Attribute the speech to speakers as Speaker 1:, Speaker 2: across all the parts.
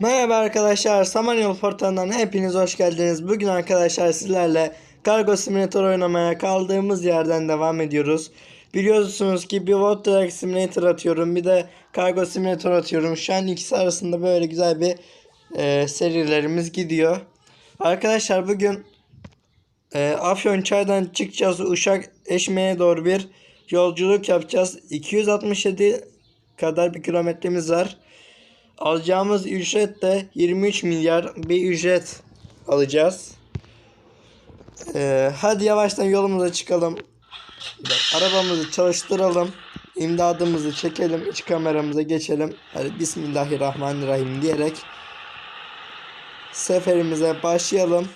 Speaker 1: Merhaba arkadaşlar, Samanyolu portalından hepiniz hoş geldiniz. Bugün arkadaşlar sizlerle Kargo Simulator oynamaya kaldığımız yerden devam ediyoruz. Biliyorsunuz ki bir World Truck Simulator atıyorum, bir de Kargo Simulator atıyorum. Şu an ikisi arasında böyle güzel bir e, serilerimiz gidiyor. Arkadaşlar bugün e, Afyon Çay'dan çıkacağız, Uşak Eşme'ye doğru bir yolculuk yapacağız. 267 kadar bir kilometremiz var. Alacağımız ücret de 23 milyar bir ücret alacağız. Ee, hadi yavaştan yolumuza çıkalım. Arabamızı çalıştıralım. İmdadımızı çekelim. iç kameramıza geçelim. Hadi Bismillahirrahmanirrahim diyerek seferimize başlayalım.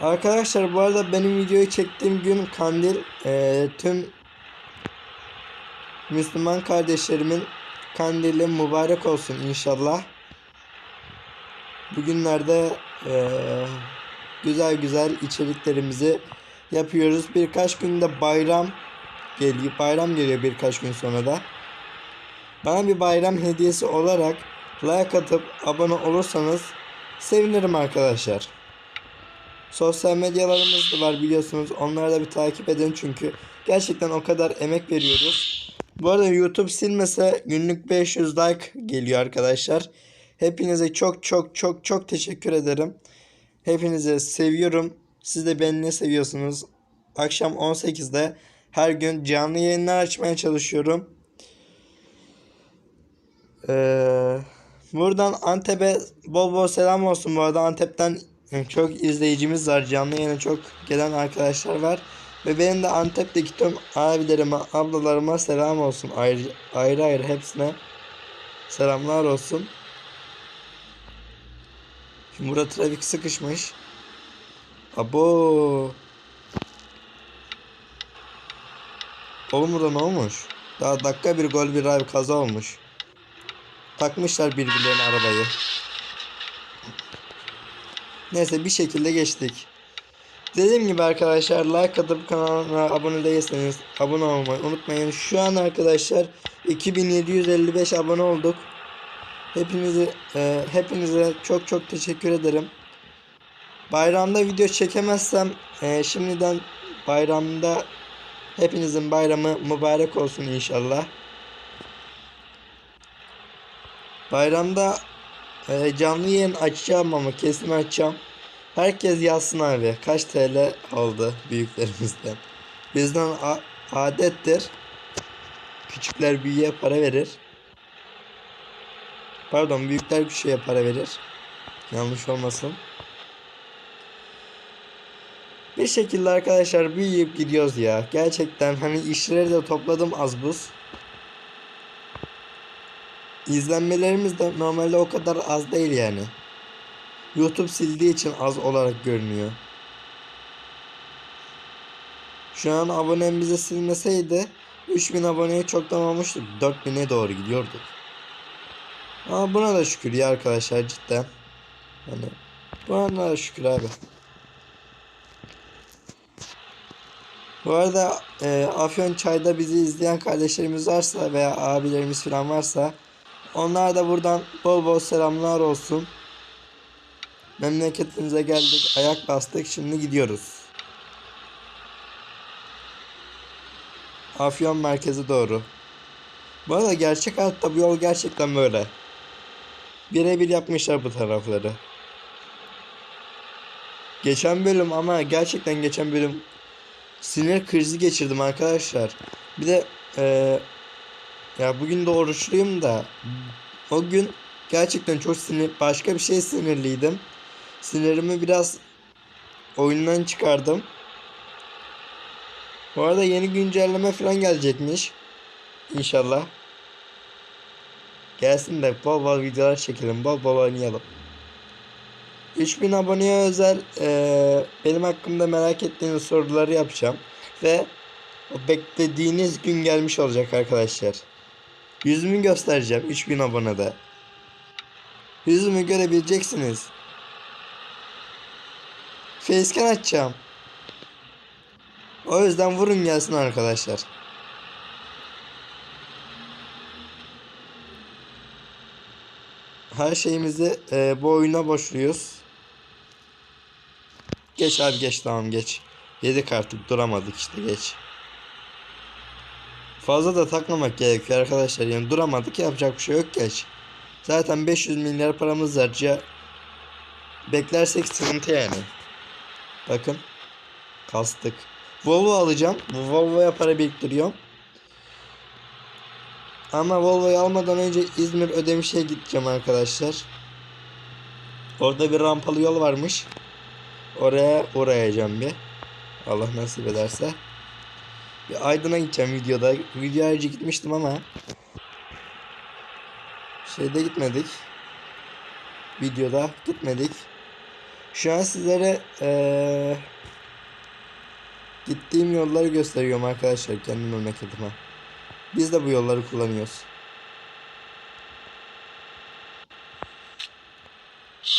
Speaker 1: Arkadaşlar bu arada benim videoyu çektiğim gün kandil Ee, tüm Müslüman kardeşlerimin kandili mübarek olsun inşallah. Bugünlerde eee, güzel güzel içeriklerimizi yapıyoruz. Birkaç günde bayram geliyor. Bayram geliyor birkaç gün sonra da. Bana bir bayram hediyesi olarak like atıp abone olursanız sevinirim arkadaşlar. Sosyal medyalarımız da var biliyorsunuz. Onları da bir takip edin çünkü gerçekten o kadar emek veriyoruz. Bu arada YouTube silmese günlük 500 like geliyor arkadaşlar. Hepinize çok çok çok çok teşekkür ederim. Hepinizi seviyorum. Siz de beni ne seviyorsunuz? Akşam 18'de her gün canlı yayınlar açmaya çalışıyorum. Ee, buradan Antep'e bol bol selam olsun. Bu arada Antep'ten çok izleyicimiz var. Canlı yayına çok gelen arkadaşlar var. Ve benim de Antep'teki tüm abilerime, ablalarıma selam olsun. Ayrı ayrı, ayrı hepsine selamlar olsun. Şimdi burada trafik sıkışmış. Abo. Oğlum burada ne olmuş? Daha dakika bir gol bir ay kaza olmuş. Takmışlar birbirlerine arabayı. Neyse bir şekilde geçtik. Dediğim gibi arkadaşlar like atıp kanalıma abone değilseniz abone olmayı unutmayın. Şu an arkadaşlar 2755 abone olduk. Hepinizi e, hepinize çok çok teşekkür ederim. Bayramda video çekemezsem e, şimdiden bayramda hepinizin bayramı mübarek olsun inşallah. Bayramda e, canlı yayın açacağım ama kesin açacağım. Herkes yazsın abi. Kaç TL oldu büyüklerimizden. Bizden adettir. Küçükler büyüğe para verir. Pardon büyükler küçüğe para verir. Yanlış olmasın. Bir şekilde arkadaşlar büyüyüp gidiyoruz ya. Gerçekten hani işleri de topladım az buz. İzlenmelerimiz de normalde o kadar az değil yani. YouTube sildiği için az olarak görünüyor. Şu an abonem bize silmeseydi 3000 aboneye çoktan olmuştuk. 4000'e doğru gidiyorduk. Ama buna da şükür ya arkadaşlar cidden. Hani buna da şükür abi. Bu arada e, Afyon Çay'da bizi izleyen kardeşlerimiz varsa veya abilerimiz falan varsa onlar da buradan bol bol selamlar olsun. Memleketimize geldik, ayak bastık, şimdi gidiyoruz. Afyon merkeze doğru. Bu arada gerçek hayatta bu yol gerçekten böyle. Birebir yapmışlar bu tarafları. Geçen bölüm ama gerçekten geçen bölüm sinir krizi geçirdim arkadaşlar. Bir de eee, ya bugün de oruçluyum da o gün gerçekten çok sinir başka bir şey sinirliydim. Sinirimi biraz oyundan çıkardım. Bu arada yeni güncelleme falan gelecekmiş. İnşallah. Gelsin de bol bol videolar çekelim. Bol bol oynayalım. 3000 aboneye özel eee, benim hakkımda merak ettiğiniz soruları yapacağım. Ve beklediğiniz gün gelmiş olacak arkadaşlar. Yüzümü göstereceğim 3000 abonede. Yüzümü görebileceksiniz. Facecam açacağım. O yüzden vurun gelsin arkadaşlar. her şeyimizi e, bu oyuna boşluyoruz. Geç abi geç tamam geç. Yedik artık duramadık işte geç. Fazla da takmamak gerekiyor arkadaşlar. Yani duramadık yapacak bir şey yok geç. Zaten 500 milyar paramız var. Beklersek sıkıntı yani. Bakın. Kastık. Volvo alacağım. Volvo'ya para biriktiriyorum. Ama Volvo'yu almadan önce İzmir Ödemiş'e gideceğim arkadaşlar. Orada bir rampalı yol varmış. Oraya uğrayacağım bir. Allah nasip ederse. Bir Aydın'a gideceğim videoda. Video ayrıca gitmiştim ama şeyde gitmedik. Videoda gitmedik. Şu an sizlere eee, gittiğim yolları gösteriyorum arkadaşlar kendi memleketime. Biz de bu yolları kullanıyoruz.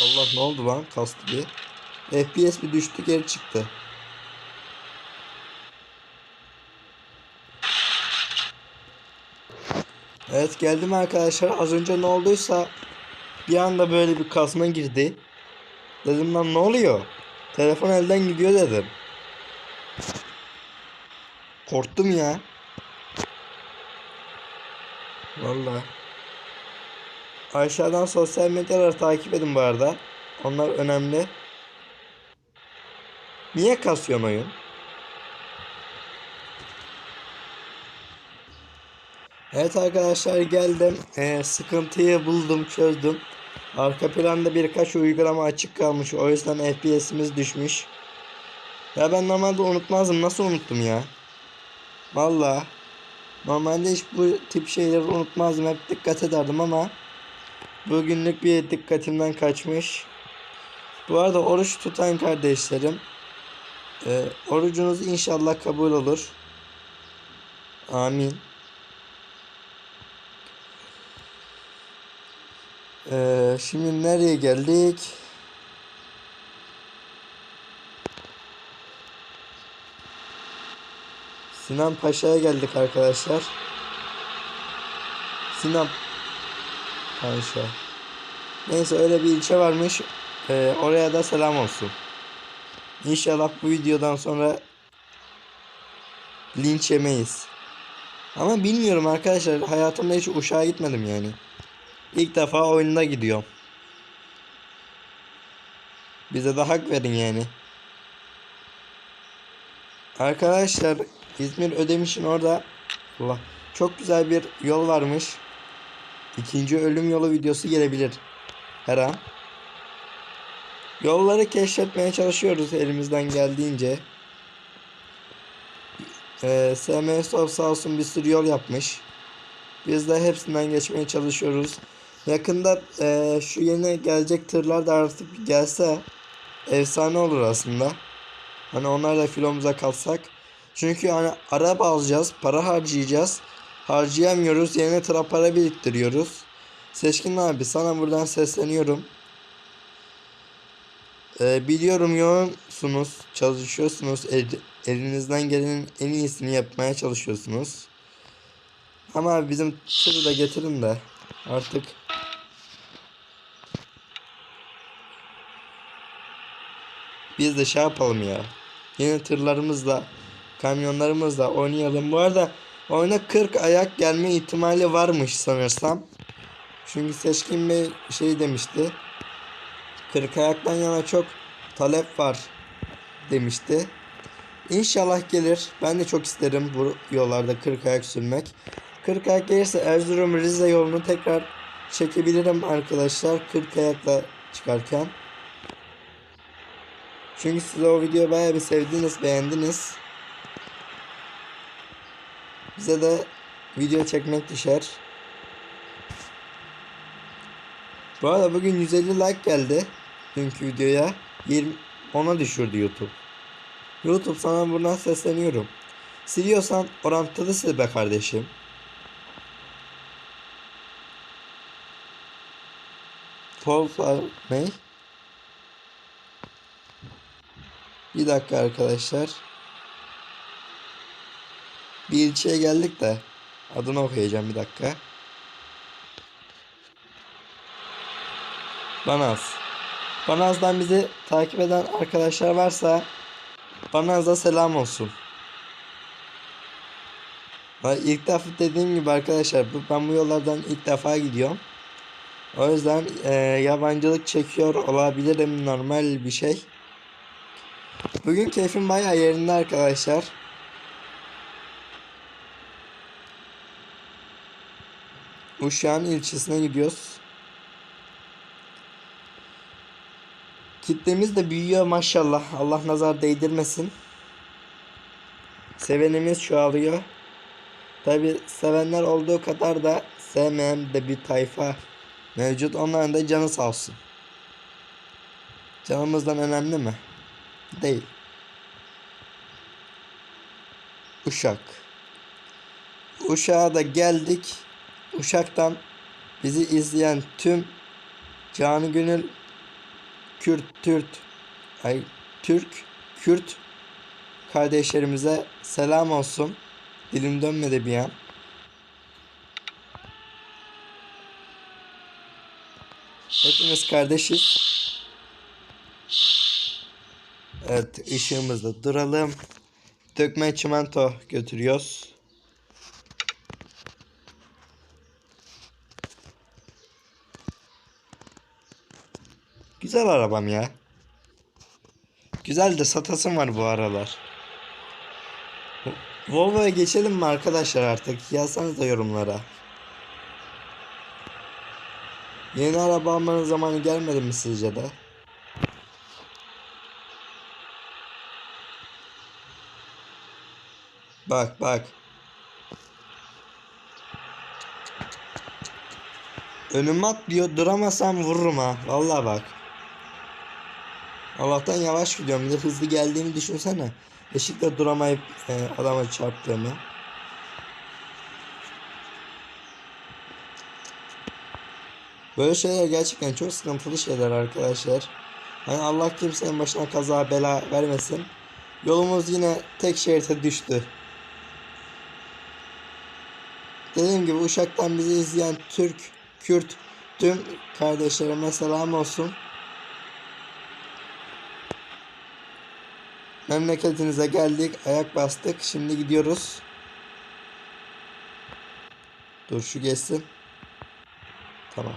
Speaker 1: Allah ne oldu lan kastı bir. FPS bir düştü geri çıktı. Evet geldim arkadaşlar. Az önce ne olduysa bir anda böyle bir kasma girdi. Dedim lan ne oluyor? Telefon elden gidiyor dedim. Korktum ya. Vallahi. Aşağıdan sosyal medyaları takip edin bu arada. Onlar önemli. Niye kasıyorsun oyun? Evet arkadaşlar geldim. Ee, sıkıntıyı buldum çözdüm. Arka planda birkaç uygulama açık kalmış. O yüzden FPS'imiz düşmüş. Ya ben normalde unutmazdım. Nasıl unuttum ya? Valla. Normalde hiç bu tip şeyleri unutmazdım. Hep dikkat ederdim ama bugünlük bir dikkatimden kaçmış. Bu arada oruç tutan kardeşlerim e, orucunuz inşallah kabul olur. Amin. Ee, şimdi nereye geldik? Sinan Paşa'ya geldik arkadaşlar. Sinan Paşa. Neyse öyle bir ilçe varmış. Ee, oraya da selam olsun. İnşallah bu videodan sonra linç yemeyiz. Ama bilmiyorum arkadaşlar. Hayatımda hiç uşağa gitmedim yani. İlk defa oyununa gidiyorum. Bize de hak verin yani. Arkadaşlar İzmir Ödemiş'in orada Allah çok güzel bir yol varmış. İkinci ölüm yolu videosu gelebilir her an. Yolları keşfetmeye çalışıyoruz elimizden geldiğince. Ee, SM Soft sağ olsun bir sürü yol yapmış. Biz de hepsinden geçmeye çalışıyoruz. Yakında e, şu yeni gelecek tırlar da artık gelse efsane olur aslında. Hani onlarla filomuza kalsak. Çünkü hani araba alacağız, para harcayacağız. Harcayamıyoruz, yeni tıra para biriktiriyoruz. Seçkin abi sana buradan sesleniyorum. Ee, biliyorum yoğunsunuz, çalışıyorsunuz, el- elinizden gelenin en iyisini yapmaya çalışıyorsunuz. Ama bizim tırı da getirin de artık biz de şey yapalım ya. Yeni tırlarımızla, kamyonlarımızla oynayalım. Bu arada oyuna 40 ayak gelme ihtimali varmış sanırsam. Çünkü Seçkin Bey şey demişti. 40 ayaktan yana çok talep var demişti. İnşallah gelir. Ben de çok isterim bu yollarda 40 ayak sürmek. 40 ayak gelirse Erzurum Rize yolunu tekrar çekebilirim arkadaşlar 40 ayakla çıkarken. Çünkü siz o videoyu bayağı bir sevdiniz, beğendiniz. Bize de video çekmek düşer. Bu arada bugün 150 like geldi. Dünkü videoya. 20 ona düşürdü YouTube. YouTube sana buradan sesleniyorum. Siliyorsan orantılı sil be kardeşim. Polfar ne? Bir dakika arkadaşlar. Bir ilçeye geldik de adını okuyacağım bir dakika. Banaz. Banaz'dan bizi takip eden arkadaşlar varsa Banaz'a selam olsun. İlk defa dediğim gibi arkadaşlar ben bu yollardan ilk defa gidiyorum. O yüzden e, yabancılık çekiyor olabilirim normal bir şey. Bugün keyfim bayağı yerinde arkadaşlar. Uşak'ın ilçesine gidiyoruz. Kitlemiz de büyüyor maşallah. Allah nazar değdirmesin. Sevenimiz çoğalıyor. Tabi sevenler olduğu kadar da sevmeyen de bir tayfa mevcut. Onların da canı sağ olsun. Canımızdan önemli mi? Değil. Uşak. Uşak'a da geldik. Uşak'tan bizi izleyen tüm canı gönül Kürt, Türk, ay Türk, Kürt kardeşlerimize selam olsun. Dilim dönmedi bir an. Hepimiz kardeşiz. Evet ışığımızda duralım. Dökme çimento götürüyoruz. Güzel arabam ya. Güzel de satasım var bu aralar. Volvo'ya geçelim mi arkadaşlar artık? Yazsanız da yorumlara. Yeni araba almanın zamanı gelmedi mi sizce de? Bak bak. Önüme atlıyor duramazsam vururum ha. Vallahi bak. Allah'tan yavaş gidiyorum. Bir de hızlı geldiğimi düşünsene. Eşikle duramayıp e, adama çarptığımı. Böyle şeyler gerçekten çok sıkıntılı şeyler arkadaşlar. Hani Allah kimsenin başına kaza bela vermesin. Yolumuz yine tek şerite düştü. Dediğim gibi Uşak'tan bizi izleyen Türk, Kürt, tüm kardeşlerime selam olsun. Memleketinize geldik, ayak bastık. Şimdi gidiyoruz. Dur şu geçsin. Tamam.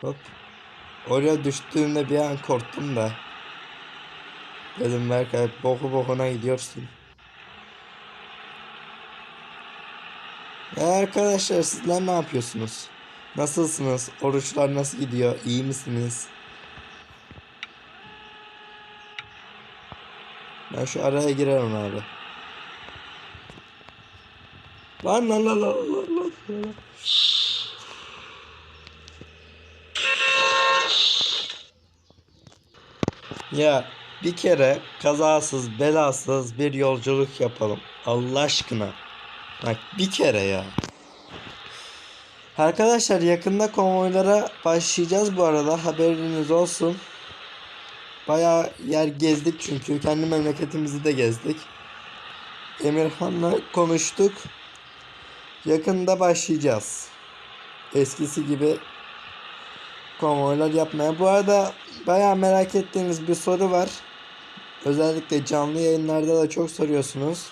Speaker 1: Hop. Oraya düştüğümde bir an korktum da. Dedim Berkay boku bokuna gidiyorsun. Arkadaşlar sizler ne yapıyorsunuz? Nasılsınız? Oruçlar nasıl gidiyor? İyi misiniz? Ben şu araya girerim abi. Lan lan lan lan lan lan. Ya bir kere kazasız belasız bir yolculuk yapalım. Allah aşkına. Bak bir kere ya. Arkadaşlar yakında konvoylara başlayacağız bu arada haberiniz olsun. Bayağı yer gezdik çünkü kendi memleketimizi de gezdik. Emirhan'la konuştuk. Yakında başlayacağız. Eskisi gibi konvoylar yapmaya. Bu arada bayağı merak ettiğiniz bir soru var. Özellikle canlı yayınlarda da çok soruyorsunuz.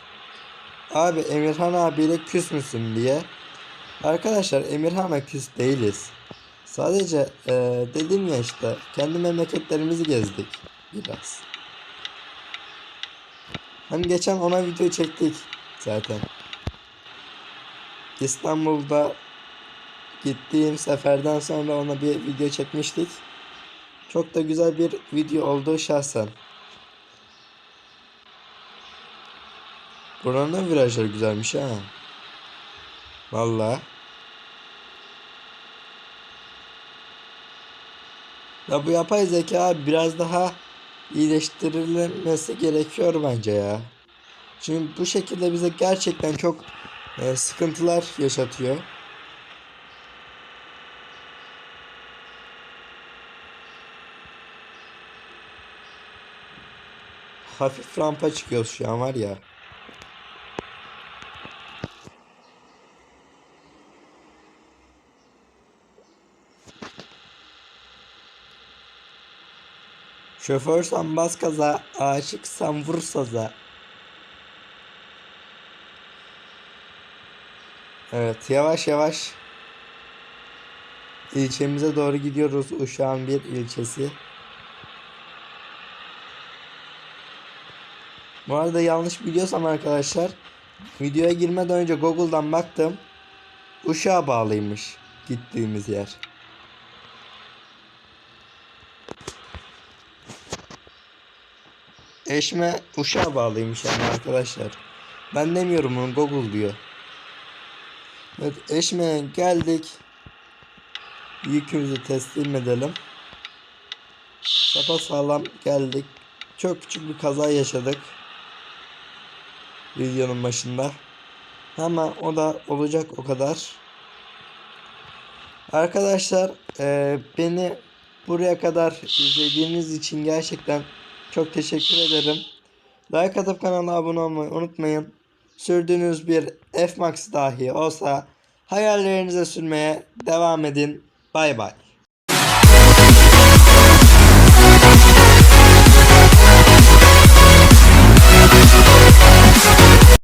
Speaker 1: Abi Emirhan abiyle küs müsün diye. Arkadaşlar Emirhan'a küs değiliz. Sadece e, dedim ya işte kendi memleketlerimizi gezdik biraz. Hani geçen ona video çektik zaten. İstanbul'da gittiğim seferden sonra ona bir video çekmiştik. Çok da güzel bir video oldu şahsen. Buranın virajları güzelmiş ha. Vallahi. Ya bu yapay zeka biraz daha iyileştirilmesi gerekiyor bence ya. Çünkü bu şekilde bize gerçekten çok e, sıkıntılar yaşatıyor. Hafif rampa çıkıyoruz şu an var ya. Şoförsen bas kaza, aşıksan vur saza. Evet yavaş yavaş ilçemize doğru gidiyoruz. Uşağın bir ilçesi. Bu arada yanlış biliyorsam arkadaşlar videoya girmeden önce Google'dan baktım. Uşağa bağlıymış gittiğimiz yer. Eşme uşağa bağlıymış yani arkadaşlar. Ben demiyorum onu Google diyor. Evet eşme geldik. Yükümüzü teslim edelim. Sapa sağlam geldik. Çok küçük bir kaza yaşadık. Videonun başında. Ama o da olacak o kadar. Arkadaşlar eee, beni buraya kadar izlediğiniz için gerçekten çok teşekkür ederim. Like atıp kanala abone olmayı unutmayın. Sürdüğünüz bir F-Max dahi olsa hayallerinize sürmeye devam edin. Bay bay.